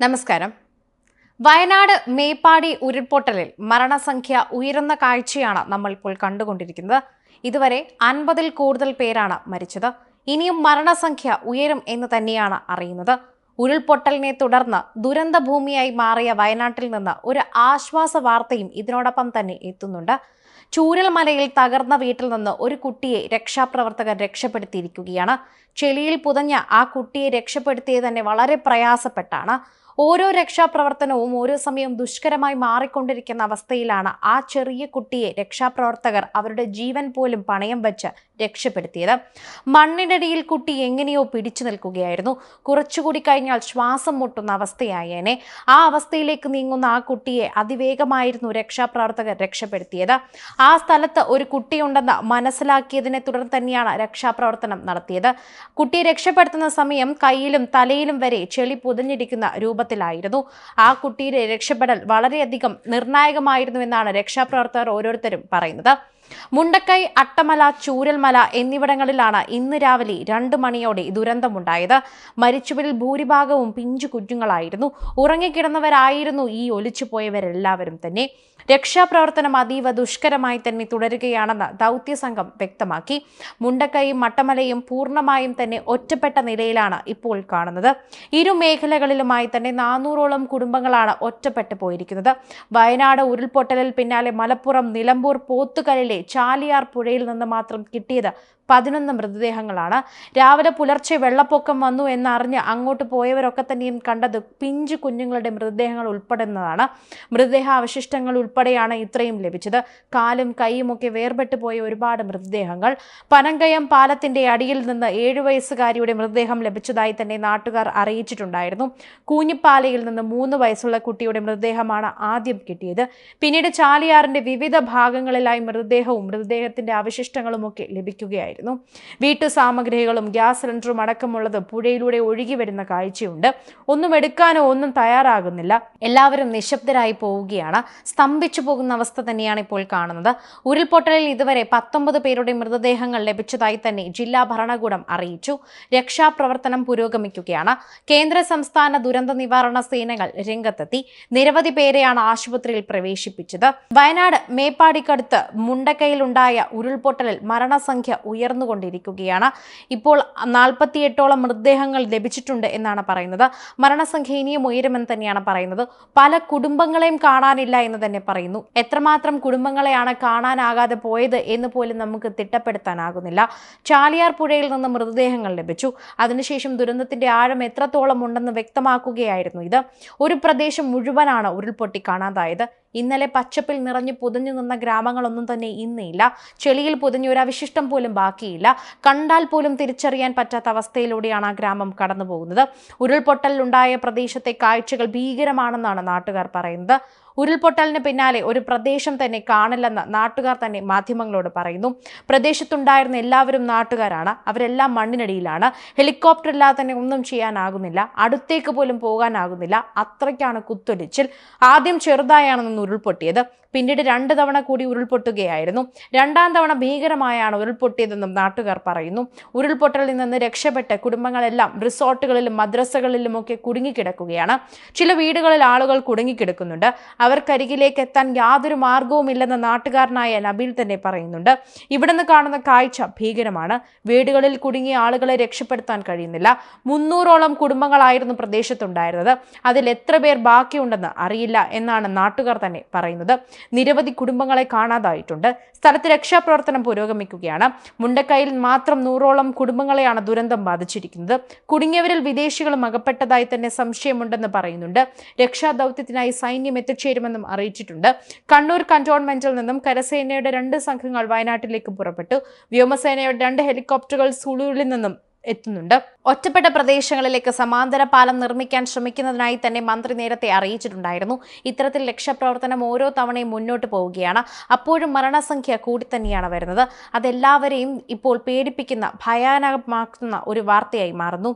നമസ്കാരം. വയനാട് മേപ്പാടി ഉരുൾപൊട്ടലിൽ മരണസംഖ്യ ഉയരുന്ന കാഴ്ചയാണ് നമ്മൾ ഇപ്പോൾ കണ്ടുകൊണ്ടിരിക്കുന്നത്. ഇതുവരെ അൻപതിൽ കൂടുതൽ പേരാണ് മരിച്ചത്. ഇനിയും മരണസംഖ്യ ഉയരും എന്ന് തന്നെയാണ് അറിയുന്നത്. ഉരുൾപൊട്ടലിനെ തുടർന്ന് ദുരന്തഭൂമിയായി മാറിയ വയനാട്ടിൽ നിന്ന് ഒരു ആശ്വാസ വാർത്തയും ഇതിനോടൊപ്പം തന്നെ എത്തുന്നുണ്ട്. ചൂരൽമലയിൽ തകർന്ന വീട്ടിൽ നിന്ന് ഒരു കുട്ടിയെ രക്ഷാപ്രവർത്തകർ രക്ഷപ്പെടുത്തിയിരിക്കുകയാണ്. ചെളിയിൽ പുതഞ്ഞ ആ കുട്ടിയെ രക്ഷപ്പെടുത്തിയത് തന്നെ വളരെ പ്രയാസപ്പെട്ടാണ്. ഓരോ രക്ഷാപ്രവർത്തനവും ഓരോ സമയം ദുഷ്കരമായി മാറിക്കൊണ്ടിരിക്കുന്ന അവസ്ഥയിലാണ് ആ ചെറിയ കുട്ടിയെ രക്ഷാപ്രവർത്തകർ അവരുടെ ജീവൻ പോലും പണയം വെച്ച് രക്ഷപ്പെടുത്തിയത്. മണ്ണിനടിയിൽ കുട്ടി എങ്ങനെയോ പിടിച്ചു നിൽക്കുകയായിരുന്നു. കുറച്ചുകൂടി കഴിഞ്ഞാൽ ശ്വാസം മുട്ടുന്ന അവസ്ഥയായേനെ. ആ അവസ്ഥയിലേക്ക് നീങ്ങുന്ന ആ കുട്ടിയെ അതിവേഗമായിരുന്നു രക്ഷാപ്രവർത്തകർ രക്ഷപ്പെടുത്തിയത്. ആ സ്ഥലത്ത് ഒരു കുട്ടിയുണ്ടെന്ന് മനസ്സിലാക്കിയതിനെ തുടർന്ന് തന്നെയാണ് രക്ഷാപ്രവർത്തനം നടത്തിയത്. കുട്ടിയെ രക്ഷപ്പെടുത്തുന്ന സമയം കയ്യിലും തലയിലും വരെ ചെളി പുതഞ്ഞിരിക്കുന്ന രൂപത്തിലായിരുന്നു ആ കുട്ടിയുടെ രക്ഷപ്പെടൽ വളരെയധികം നിർണായകമായിരുന്നു എന്നാണ് രക്ഷാപ്രവർത്തകർ ഓരോരുത്തരും പറയുന്നത്. മുണ്ടക്കൈ അട്ടമല ചൂരൽമല എന്നിവിടങ്ങളിലാണ് ഇന്ന് രാവിലെ രണ്ട് മണിയോടെ ദുരന്തമുണ്ടായത്. മരിച്ചവരിൽ ഭൂരിഭാഗവും പിഞ്ചു കുഞ്ഞുങ്ങളായിരുന്നു. ഉറങ്ങിക്കിടന്നവരായിരുന്നു ഈ ഒലിച്ചുപോയവരെല്ലാവരും തന്നെ. രക്ഷാപ്രവർത്തനം അതീവ ദുഷ്കരമായി തന്നെ തുടരുകയാണെന്ന് ദൗത്യസംഘം വ്യക്തമാക്കി. മുണ്ടക്കൈയും മട്ടമലയും പൂർണമായും തന്നെ ഒറ്റപ്പെട്ട നിലയിലാണ് ഇപ്പോൾ കാണുന്നത്. ഇരു മേഖലകളിലുമായി തന്നെ നാനൂറോളം കുടുംബങ്ങളാണ് ഒറ്റപ്പെട്ടു പോയിരിക്കുന്നത്. വയനാട് ഉരുൾപൊട്ടലിൽ പിന്നാലെ മലപ്പുറം നിലമ്പൂർ പോത്തുകലിലെ ചാലിയാർ പുഴയിൽ നിന്ന് മാത്രം കിട്ടിയത് പതിനൊന്ന് മൃതദേഹങ്ങളാണ്. രാവിലെ പുലർച്ചെ വെള്ളപ്പൊക്കം വന്നു എന്നറിഞ്ഞ് അങ്ങോട്ട് പോയവരൊക്കെ തന്നെയും കണ്ടത് പിഞ്ചു കുഞ്ഞുങ്ങളുടെ മൃതദേഹങ്ങൾ ഉൾപ്പെടുന്നതാണ്. മൃതദേഹ അവശിഷ്ടങ്ങൾ ഉൾപ്പെടെയാണ് ഇത്രയും ലഭിച്ചത്. കാലും കൈയും ഒക്കെ വേർപെട്ടു പോയ ഒരുപാട് മൃതദേഹങ്ങൾ. പനങ്കയം പാലത്തിന്റെ അടിയിൽ നിന്ന് ഏഴു വയസ്സുകാരിയുടെ മൃതദേഹം ലഭിച്ചതായി തന്നെ നാട്ടുകാർ അറിയിച്ചിട്ടുണ്ടായിരുന്നു. കൂഞ്ഞിപ്പാലയിൽ നിന്ന് മൂന്ന് വയസ്സുള്ള കുട്ടിയുടെ മൃതദേഹമാണ് ആദ്യം കിട്ടിയത്. പിന്നീട് ചാലിയാറിന്റെ വിവിധ ഭാഗങ്ങളിലായി മൃതദേഹവും മൃതദേഹത്തിന്റെ അവശിഷ്ടങ്ങളും ഒക്കെ ലഭിക്കുകയായിരുന്നു. വീട്ടു സാമഗ്രികളും ഗ്യാസ് സിലിണ്ടറും അടക്കമുള്ളത് പുഴയിലൂടെ ഒഴുകി വരുന്ന കാഴ്ചയുണ്ട്. ഒന്നും എടുക്കാനോ ഒന്നും തയ്യാറാകുന്നില്ല. എല്ലാവരും നിശബ്ദരായി പോവുകയാണ്. സ്തംഭിച്ചു പോകുന്ന അവസ്ഥ തന്നെയാണ് ഇപ്പോൾ കാണുന്നത്. ഉരുൾപൊട്ടലിൽ ഇതുവരെ പത്തൊമ്പത് പേരുടെ മൃതദേഹങ്ങൾ ലഭിച്ചതായി തന്നെ ജില്ലാ ഭരണകൂടം അറിയിച്ചു. രക്ഷാപ്രവർത്തനം പുരോഗമിക്കുകയാണ്. കേന്ദ്ര സംസ്ഥാന ദുരന്ത നിവാരണ സേനകൾ രംഗത്തെത്തി. നിരവധി പേരെയാണ് ആശുപത്രിയിൽ പ്രവേശിപ്പിച്ചത്. വയനാട് മേപ്പാടിക്കടുത്ത് മുണ്ടക്കയിലുണ്ടായ ഉരുൾപൊട്ടലിൽ മരണസംഖ്യ ഉയർന്നുകൊണ്ടിരിക്കുകയാണ്. ഇപ്പോൾ നാൽപ്പത്തിയെട്ടോളം മൃതദേഹങ്ങൾ ലഭിച്ചിട്ടുണ്ട് എന്നാണ് പറയുന്നത്. മരണസംഖ്യ ഇനിയും ഉയരുമെന്ന് തന്നെയാണ് പറയുന്നത്. പല കുടുംബങ്ങളെയും കാണാനില്ല എന്ന് തന്നെ പറയുന്നു. എത്രമാത്രം കുടുംബങ്ങളെയാണ് കാണാനാകാതെ പോയത് എന്ന് പോലും നമുക്ക് തിട്ടപ്പെടുത്താനാകുന്നില്ല. ചാലിയാർ പുഴയിൽ നിന്ന് മൃതദേഹങ്ങൾ ലഭിച്ചു. അതിനുശേഷം ദുരന്തത്തിന്റെ ആഴം എത്രത്തോളം ഉണ്ടെന്ന് വ്യക്തമാക്കുകയായിരുന്നു ഇത്. ഒരു പ്രദേശം മുഴുവനാണ് ഉരുൾപൊട്ടി കാണാതായത് ഇന്നലെ പച്ചപ്പിൽ നിറഞ്ഞു പുതഞ്ഞു നിന്ന ഗ്രാമങ്ങളൊന്നും തന്നെ ഇന്നില്ല. ചെളിയിൽ പുതഞ്ഞ ഒരു അവശിഷ്ടം പോലും ബാക്കിയില്ല. കണ്ടാൽ പോലും തിരിച്ചറിയാൻ പറ്റാത്ത അവസ്ഥയിലൂടെയാണ് ആ ഗ്രാമം കടന്നുപോകുന്നത്. ഉരുൾപൊട്ടലിലുണ്ടായ പ്രദേശത്തെ കാഴ്ചകൾ ഭീകരമാണെന്നാണ് നാട്ടുകാർ പറയുന്നത്. ഉരുൾപൊട്ടലിന് പിന്നാലെ ഒരു പ്രദേശം തന്നെ കാണില്ലെന്ന് നാട്ടുകാർ തന്നെ മാധ്യമങ്ങളോട് പറയുന്നു. പ്രദേശത്തുണ്ടായിരുന്ന എല്ലാവരും നാട്ടുകാരാണ്. അവരെല്ലാം മണ്ണിനടിയിലാണ്. ഹെലികോപ്റ്റർ ഇല്ലാതെ തന്നെ ഒന്നും ചെയ്യാനാകുന്നില്ല. അടുത്തേക്ക് പോലും പോകാനാകുന്നില്ല. അത്രയ്ക്കാണ് കുത്തൊലിച്ചിൽ. ആദ്യം ചെറുതായാണെന്ന് ഉരുൾപൊട്ടിയത്. പിന്നീട് രണ്ട് തവണ കൂടി ഉരുൾപൊട്ടുകയായിരുന്നു. രണ്ടാം തവണ ഭീകരമായാണ് ഉരുൾപൊട്ടിയതെന്നും നാട്ടുകാർ പറയുന്നു. ഉരുൾപൊട്ടലിൽ നിന്ന് രക്ഷപ്പെട്ട കുടുംബങ്ങളെല്ലാം റിസോർട്ടുകളിലും മദ്രസകളിലും ഒക്കെ കുടുങ്ങിക്കിടക്കുകയാണ്. ചില വീടുകളിൽ ആളുകൾ കുടുങ്ങിക്കിടക്കുന്നുണ്ട്. അവർക്കരികിലേക്ക് എത്താൻ യാതൊരു മാർഗവുമില്ലെന്ന് നാട്ടുകാരനായ നബീൽ തന്നെ പറയുന്നുണ്ട്. ഇവിടുന്ന് കാണുന്ന കാഴ്ച ഭീകരമാണ്. വീടുകളിൽ കുടുങ്ങിയ ആളുകളെ രക്ഷപ്പെടുത്താൻ കഴിയുന്നില്ല. മുന്നൂറോളം കുടുംബങ്ങളായിരുന്നു പ്രദേശത്തുണ്ടായിരുന്നത്. അതിൽ എത്ര പേർ ബാക്കിയുണ്ടെന്ന് അറിയില്ല എന്നാണ് നാട്ടുകാർ തന്നെ പറയുന്നത്. നിരവധി കുടുംബങ്ങളെ കാണാതായിട്ടുണ്ട്. സ്ഥലത്ത് രക്ഷാപ്രവർത്തനം പുരോഗമിക്കുകയാണ്. മുണ്ടക്കൈയിൽ മാത്രം നൂറോളം കുടുംബങ്ങളെയാണ് ദുരന്തം ബാധിച്ചിരിക്കുന്നത്. കുടുങ്ങിയവരിൽ വിദേശികളും അകപ്പെട്ടതായി തന്നെ സംശയമുണ്ടെന്ന് പറയുന്നുണ്ട്. രക്ഷാദൌത്യത്തിനായി സൈന്യം എത്തിച്ചേരുമെന്നും അറിയിച്ചിട്ടുണ്ട്. കണ്ണൂർ കന്റോൺമെന്റിൽ നിന്നും കരസേനയുടെ രണ്ട് സംഘങ്ങൾ വയനാട്ടിലേക്ക് പുറപ്പെട്ടു. വ്യോമസേനയുടെ രണ്ട് ഹെലികോപ്റ്ററുകൾ സുളൂരിൽ നിന്നും എത്തുന്നുണ്ട്. ഒറ്റപ്പെട്ട പ്രദേശങ്ങളിലേക്ക് സമാന്തര പാലം നിർമ്മിക്കാൻ ശ്രമിക്കുന്നതിനായി തന്നെ മന്ത്രി നേരത്തെ അറിയിച്ചിട്ടുണ്ടായിരുന്നു. ഇത്തരത്തിൽ രക്ഷാപ്രവർത്തനം ഓരോ തവണയും മുന്നോട്ട് പോവുകയാണ്. അപ്പോഴും മരണസംഖ്യ കൂടി തന്നെയാണ് വരുന്നത്. അതെല്ലാവരെയും ഇപ്പോൾ പേടിപ്പിക്കുന്ന ഭയാനകമാക്കുന്ന ഒരു വാർത്തയായി മാറുന്നു.